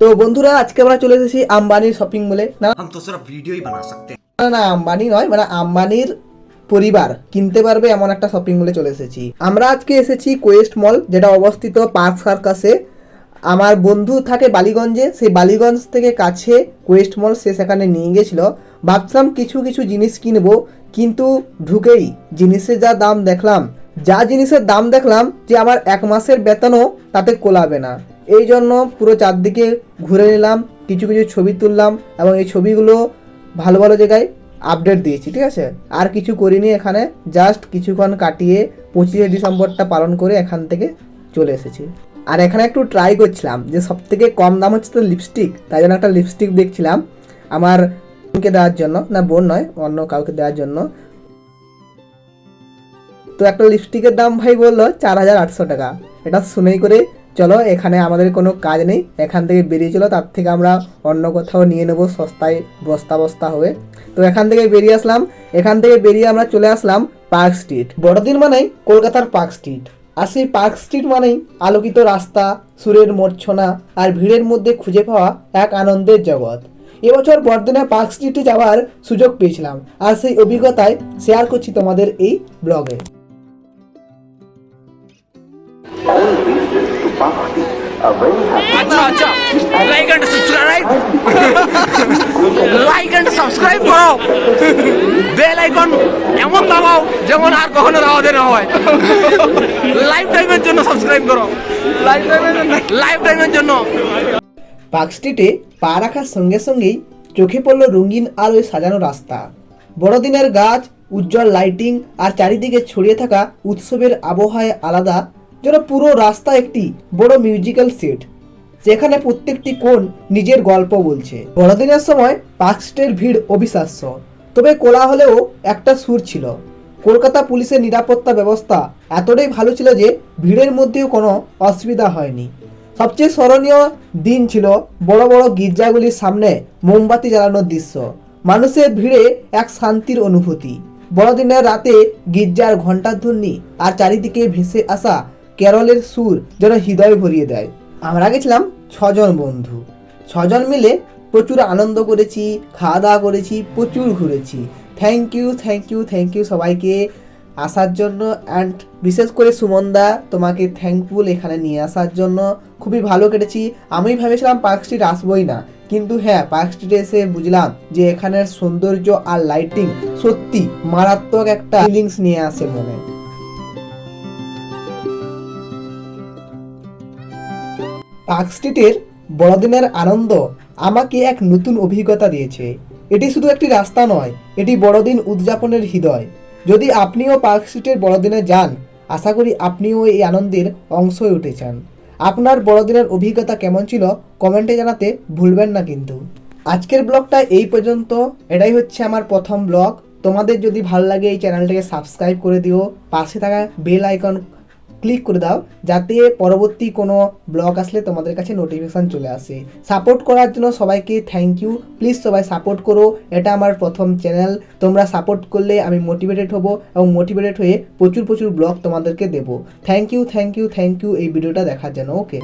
তো বন্ধুরা আজকে আমরা চলে এসেছি আম্বানির শপিং মলে না ভিডিওই বানা সকতে না না আম্বানি নয় মানে আম্বানির পরিবার কিনতে পারবে এমন একটা শপিং মলে চলে এসেছি। আমরা আজকে এসেছি কোয়েস্ট মল যেটা অবস্থিত পার্ক সার্কাসে। আমার বন্ধু থাকে বালিগঞ্জে সেই বালিগঞ্জ থেকে কাছে কোয়েস্ট মল সে সেখানে নিয়ে গেছিল। ভাবছিলাম কিছু কিছু জিনিস কিনবো কিন্তু ঢুকেই জিনিসের যা দাম দেখলাম যা জিনিসের দাম দেখলাম যে আমার এক মাসের বেতনও তাতে কোলাবে না। এই জন্য পুরো চারদিকে ঘুরে নিলাম, কিছু কিছু ছবি তুললাম এবং এই ছবিগুলো ভালো ভালো জায়গায় আপডেট দিয়েছি, ঠিক আছে? আর কিছু করিনি এখানে জাস্ট কিছুক্ষণ কাটিয়ে পঁচিশে ডিসেম্বরটা পালন করে এখান থেকে চলে এসেছি। আর এখানে একটু ট্রাই করছিলাম যে সব থেকে কম দাম হচ্ছে তো লিপস্টিক তাই জন্য একটা লিপস্টিক দেখছিলাম আমার বোনকে দেওয়ার জন্য, না বোন নয়, অন্য কাউকে দেওয়ার জন্য। তো একটা লিপস্টিকের দাম ভাই বলল চার হাজার আটশো টাকা, এটা শুনেই করে চলো, এখানে আমাদের কোনো কাজ নেই। এখান থেকে বেরিয়ে চলো, তার থেকে আমরা অন্য কোথাও নিয়ে নেব সস্তায় বস্তা বস্তা হয়ে। তো এখান থেকে বেরিয়ে আসলাম। এখান থেকে বেরিয়ে আমরা চলে আসলাম পার্ক স্ট্রিট বড়দিন মানেই কলকাতার পার্ক স্ট্রিট আর সেই পার্ক স্ট্রিট মানেই আলোকিত রাস্তা, সুরের মূর্ছনা আর ভিড়ের মধ্যে খুঁজে পাওয়া এক আনন্দের জগৎ। এবছর বড়দিনে পার্ক স্ট্রিটে যাওয়ার সুযোগ পেয়েছিলাম। আর সেই অভিজ্ঞতায় শেয়ার করছি তোমাদের এই ব্লগে আচ্ছা আচ্ছা। Like and subscribe like and subscribe করো। বেল আইকন এমন দাবাও যেমন আর কখনো দাওয়াতে না হয়। লাইফ টাইমের জন্য সাবস্ক্রাইব করো। লাইফ টাইমের জন্য। লাইফ টাইমের জন্য। পার্ক স্ট্রিটে পা রাখার সঙ্গে সঙ্গেই চোখে পড়ল রঙিন আলোয় সাজানো রাস্তা। বড়দিনের গাছ উজ্জ্বল লাইটিং আর চারিদিকে ছড়িয়ে থাকা উৎসবের আবহাওয়ায় আলাদা যেন পুরো রাস্তা একটি বড় মিউজিক্যাল সেট যেখানে প্রত্যেকটি কোণ নিজের গল্প বলছে। বড়দিনের সময় পার্ক স্ট্রিটের ভিড় অবিশ্বাস্য, তবে কোলা হলেও একটা সুর ছিল। কলকাতা পুলিশের নিরাপত্তা ব্যবস্থা এতটাই ভালো ছিল যে ভিড়ের মধ্যেও কোনো অসুবিধা হয়নি। সবচেয়ে স্মরণীয় দিন ছিল বড় বড় গির্জাগুলির সামনে মোমবাতি জ্বালানোর দৃশ্য। মানুষের ভিড়ে এক শান্তির অনুভূতি। বড়দিনের রাতে গির্জার ঘণ্টাধ্বনি আর চারিদিকে ভেসে আসা কেরলের সুর যেন হৃদয় ভরিয়ে দেয়। আমরা গেছিলাম ছজন বন্ধু। ছজন মিলে প্রচুর আনন্দ করেছি খাওয়া দাওয়া করেছি, প্রচুর ঘুরেছি। Thank you thank you thank you সবাইকে আসার জন্য। অ্যান্ড বিশেষ করে সুমনদা তোমাকে থ্যাঙ্কফুল এখানে নিয়ে আসার জন্য। খুবই ভালো কেটেছি। আমি ভেবেছিলাম পার্ক স্ট্রিট আসবোই না। কিন্তু হ্যাঁ পার্ক স্ট্রিটে এসে বুঝলাম যে এখানের সৌন্দর্য আর লাইটিং সত্যি মারাত্মক একটা ফিলিংস নিয়ে আসে মনে। পার্ক স্ট্রিটের বড়দিনের আনন্দ আমাকে এক নতুন অভিজ্ঞতা দিয়েছে। এটি শুধু একটি রাস্তা নয়, এটি বড়দিন উদযাপনের হৃদয়। যদি আপনিও পার্ক স্ট্রিটের বড়দিনে যান, আশা করি আপনিও এই আনন্দের অংশ হয়ে উঠেছেন। আপনার বড়দিনের অভিজ্ঞতা কেমন ছিল কমেন্টে জানাতে ভুলবেন না কিন্তু। আজকের ব্লগটা এই পর্যন্ত। এটাই হচ্ছে আমার প্রথম ব্লগ। তোমাদের যদি ভালো লাগে এই চ্যানেলটাকে সাবস্ক্রাইব করে দিও। পাশে থাকা বেল আইকন ক্লিক করে দাও, যাতে পরবর্তী কোনো ব্লগ আসলে তোমাদের কাছে নোটিফিকেশান চলে আসে। সাপোর্ট করার জন্য সবাইকে থ্যাংক ইউ প্লিজ সবাই সাপোর্ট করো। এটা আমার প্রথম চ্যানেল তোমরা সাপোর্ট করলে আমি মোটিভেটেড হব এবং মোটিভেটেড হয়ে প্রচুর প্রচুর ব্লগ তোমাদেরকে দেবো। Thank you thank you thank you এই ভিডিওটা দেখার জন্য ওকে